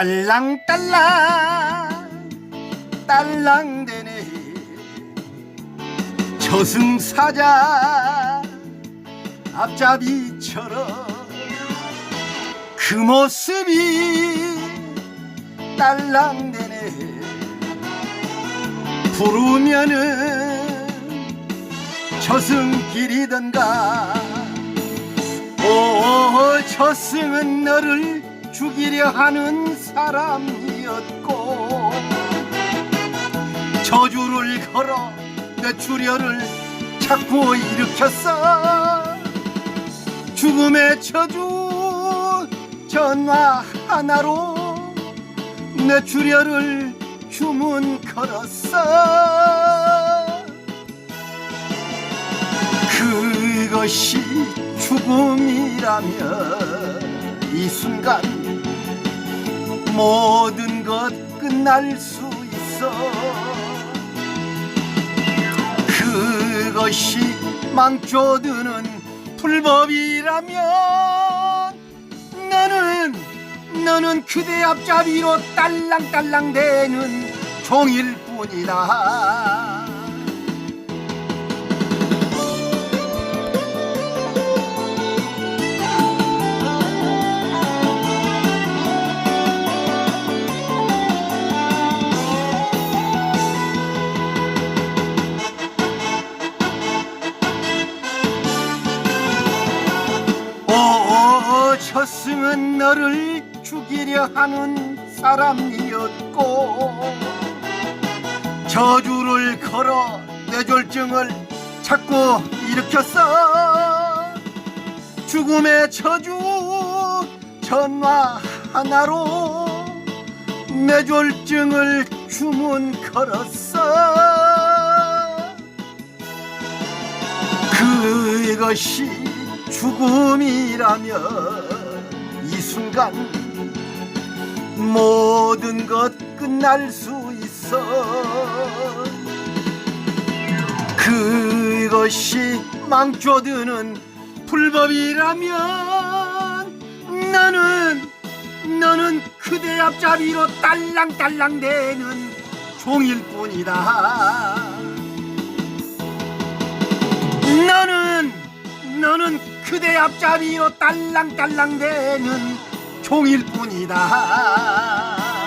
딸랑딸랑 딸랑대네. 저승사자 앞잡이처럼 그 모습이 딸랑대네. 부르면은 저승길이던가 오 저승은 너를 죽이려 하는 사람이었고 저주를 걸어 내 출혈을 자꾸 일으켰어. 죽음의 저주 전화 하나로 내 출혈을 주문 걸었어. 그것이 죽음이라면 이 순간 모든 것 끝날 수 있어. 그것이 망쳐드는 불법이라면 너는 너는 그대 앞자리로 딸랑딸랑 대는 종일 뿐이다 오 저승은 너를 죽이려 하는 사람이었고 저주를 걸어 뇌졸중을 자꾸 일으켰어. 죽음의 저주 전화 하나로 뇌졸중을 주문 걸었어. 그것이 죽음이라면 이 순간 모든 것 끝날 수 있어. 그것이 망쳐드는 불법이라면 너는 너는 그대 앞자리로 딸랑딸랑 대는 종일 뿐이다 그대 앞자리로 딸랑딸랑 대는 종일 뿐이다